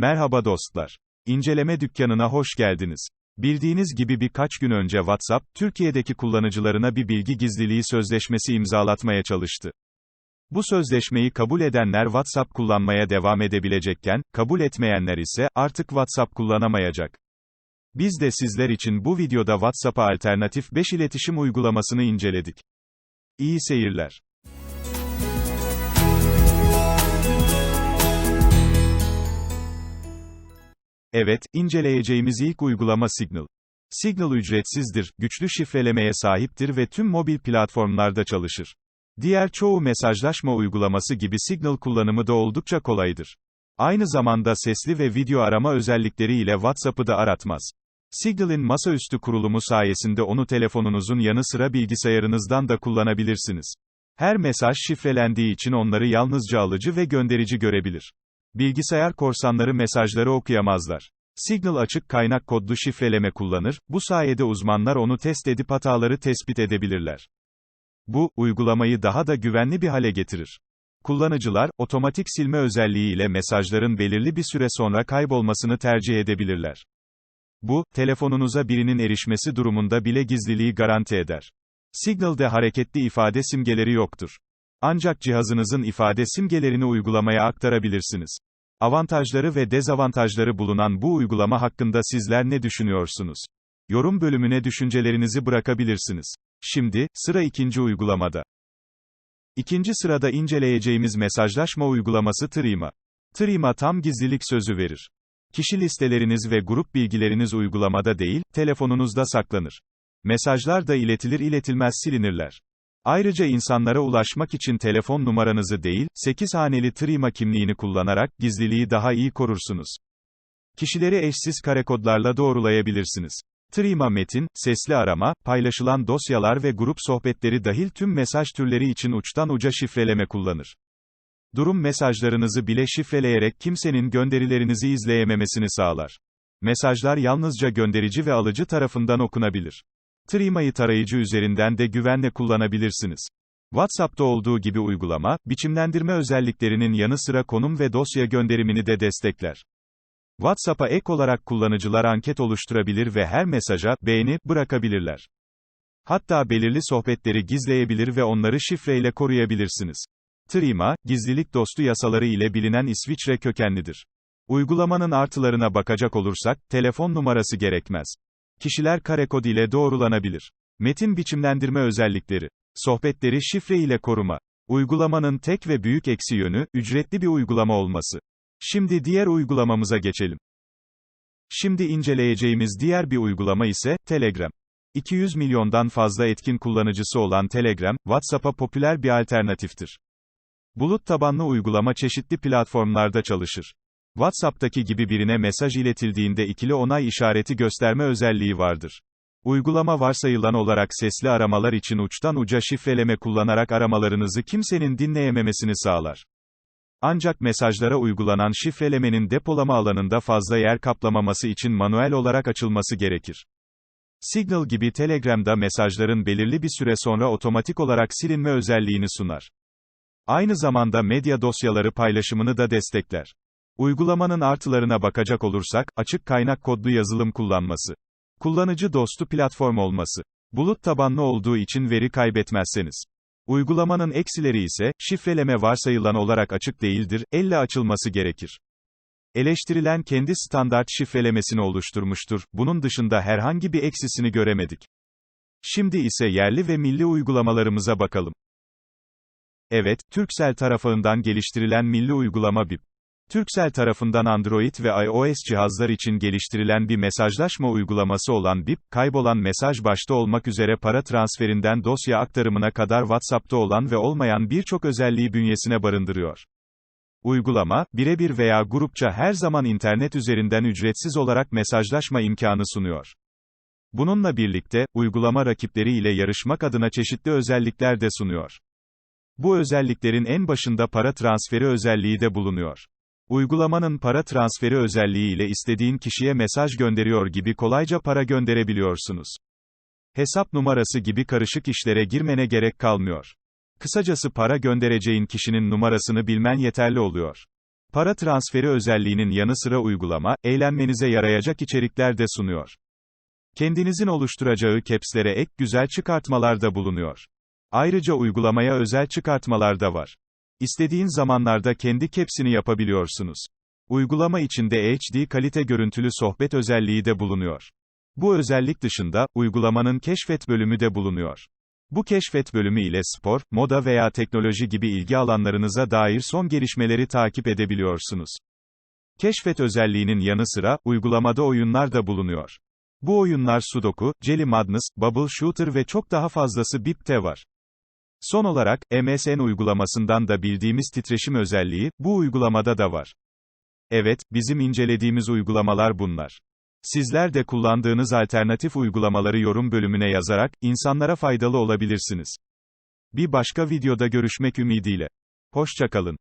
Merhaba dostlar. İnceleme dükkanına hoş geldiniz. Bildiğiniz gibi birkaç gün önce WhatsApp, Türkiye'deki kullanıcılarına bir bilgi gizliliği sözleşmesi imzalatmaya çalıştı. Bu sözleşmeyi kabul edenler WhatsApp kullanmaya devam edebilecekken, kabul etmeyenler ise artık WhatsApp kullanamayacak. Biz de sizler için bu videoda WhatsApp'a alternatif 5 iletişim uygulamasını inceledik. İyi seyirler. Evet, inceleyeceğimiz ilk uygulama Signal. Signal ücretsizdir, güçlü şifrelemeye sahiptir ve tüm mobil platformlarda çalışır. Diğer çoğu mesajlaşma uygulaması gibi Signal kullanımı da oldukça kolaydır. Aynı zamanda sesli ve video arama özellikleriyle WhatsApp'ı da aratmaz. Signal'in masaüstü kurulumu sayesinde onu telefonunuzun yanı sıra bilgisayarınızdan da kullanabilirsiniz. Her mesaj şifrelendiği için onları yalnızca alıcı ve gönderici görebilir. Bilgisayar korsanları mesajları okuyamazlar. Signal açık kaynak kodlu şifreleme kullanır, bu sayede uzmanlar onu test edip hataları tespit edebilirler. Bu, uygulamayı daha da güvenli bir hale getirir. Kullanıcılar, otomatik silme özelliği ile mesajların belirli bir süre sonra kaybolmasını tercih edebilirler. Bu, telefonunuza birinin erişmesi durumunda bile gizliliği garanti eder. Signal'de hareketli ifade simgeleri yoktur. Ancak cihazınızın ifade simgelerini uygulamaya aktarabilirsiniz. Avantajları ve dezavantajları bulunan bu uygulama hakkında sizler ne düşünüyorsunuz? Yorum bölümüne düşüncelerinizi bırakabilirsiniz. Şimdi, sıra ikinci uygulamada. İkinci sırada inceleyeceğimiz mesajlaşma uygulaması Trima. Trima tam gizlilik sözü verir. Kişi listeleriniz ve grup bilgileriniz uygulamada değil, telefonunuzda saklanır. Mesajlar da iletilir iletilmez silinirler. Ayrıca insanlara ulaşmak için telefon numaranızı değil, 8 haneli Trima kimliğini kullanarak gizliliği daha iyi korursunuz. Kişileri eşsiz kare kodlarla doğrulayabilirsiniz. Trima metin, sesli arama, paylaşılan dosyalar ve grup sohbetleri dahil tüm mesaj türleri için uçtan uca şifreleme kullanır. Durum mesajlarınızı bile şifreleyerek kimsenin gönderilerinizi izleyememesini sağlar. Mesajlar yalnızca gönderici ve alıcı tarafından okunabilir. Trima'yı tarayıcı üzerinden de güvenle kullanabilirsiniz. WhatsApp'ta olduğu gibi uygulama, biçimlendirme özelliklerinin yanı sıra konum ve dosya gönderimini de destekler. WhatsApp'a ek olarak kullanıcılar anket oluşturabilir ve her mesaja beğeni bırakabilirler. Hatta belirli sohbetleri gizleyebilir ve onları şifreyle koruyabilirsiniz. Trima, gizlilik dostu yasaları ile bilinen İsviçre kökenlidir. Uygulamanın artılarına bakacak olursak, telefon numarası gerekmez. Kişiler kare kod ile doğrulanabilir. Metin biçimlendirme özellikleri. Sohbetleri şifre ile koruma. Uygulamanın tek ve büyük eksi yönü, ücretli bir uygulama olması. Şimdi diğer uygulamamıza geçelim. Şimdi inceleyeceğimiz diğer bir uygulama ise, Telegram. 200 milyondan fazla etkin kullanıcısı olan Telegram, WhatsApp'a popüler bir alternatiftir. Bulut tabanlı uygulama çeşitli platformlarda çalışır. WhatsApp'taki gibi birine mesaj iletildiğinde ikili onay işareti gösterme özelliği vardır. Uygulama varsayılan olarak sesli aramalar için uçtan uca şifreleme kullanarak aramalarınızı kimsenin dinleyememesini sağlar. Ancak mesajlara uygulanan şifrelemenin depolama alanında fazla yer kaplamaması için manuel olarak açılması gerekir. Signal gibi Telegram'da mesajların belirli bir süre sonra otomatik olarak silinme özelliğini sunar. Aynı zamanda medya dosyaları paylaşımını da destekler. Uygulamanın artılarına bakacak olursak, açık kaynak kodlu yazılım kullanması. Kullanıcı dostu platform olması. Bulut tabanlı olduğu için veri kaybetmezseniz. Uygulamanın eksileri ise, şifreleme varsayılan olarak açık değildir, elle açılması gerekir. Eleştirilen kendi standart şifrelemesini oluşturmuştur, bunun dışında herhangi bir eksisini göremedik. Şimdi ise yerli ve milli uygulamalarımıza bakalım. Evet, Turkcell tarafından geliştirilen milli uygulama BIP. Turkcell tarafından Android ve iOS cihazlar için geliştirilen bir mesajlaşma uygulaması olan BIP, kaybolan mesaj başta olmak üzere para transferinden dosya aktarımına kadar WhatsApp'ta olan ve olmayan birçok özelliği bünyesine barındırıyor. Uygulama, birebir veya grupça her zaman internet üzerinden ücretsiz olarak mesajlaşma imkanı sunuyor. Bununla birlikte, uygulama rakipleri ile yarışmak adına çeşitli özellikler de sunuyor. Bu özelliklerin en başında para transferi özelliği de bulunuyor. Uygulamanın para transferi özelliği ile istediğin kişiye mesaj gönderiyor gibi kolayca para gönderebiliyorsunuz. Hesap numarası gibi karışık işlere girmene gerek kalmıyor. Kısacası para göndereceğin kişinin numarasını bilmen yeterli oluyor. Para transferi özelliğinin yanı sıra uygulama, eğlenmenize yarayacak içerikler de sunuyor. Kendinizin oluşturacağı capslere ek güzel çıkartmalar da bulunuyor. Ayrıca uygulamaya özel çıkartmalar da var. İstediğin zamanlarda kendi capsini yapabiliyorsunuz. Uygulama içinde HD kalite görüntülü sohbet özelliği de bulunuyor. Bu özellik dışında, uygulamanın keşfet bölümü de bulunuyor. Bu keşfet bölümü ile spor, moda veya teknoloji gibi ilgi alanlarınıza dair son gelişmeleri takip edebiliyorsunuz. Keşfet özelliğinin yanı sıra, uygulamada oyunlar da bulunuyor. Bu oyunlar Sudoku, Jelly Madness, Bubble Shooter ve çok daha fazlası BIP'te var. Son olarak, MSN uygulamasından da bildiğimiz titreşim özelliği, bu uygulamada da var. Evet, bizim incelediğimiz uygulamalar bunlar. Sizler de kullandığınız alternatif uygulamaları yorum bölümüne yazarak, insanlara faydalı olabilirsiniz. Bir başka videoda görüşmek ümidiyle. Hoşçakalın.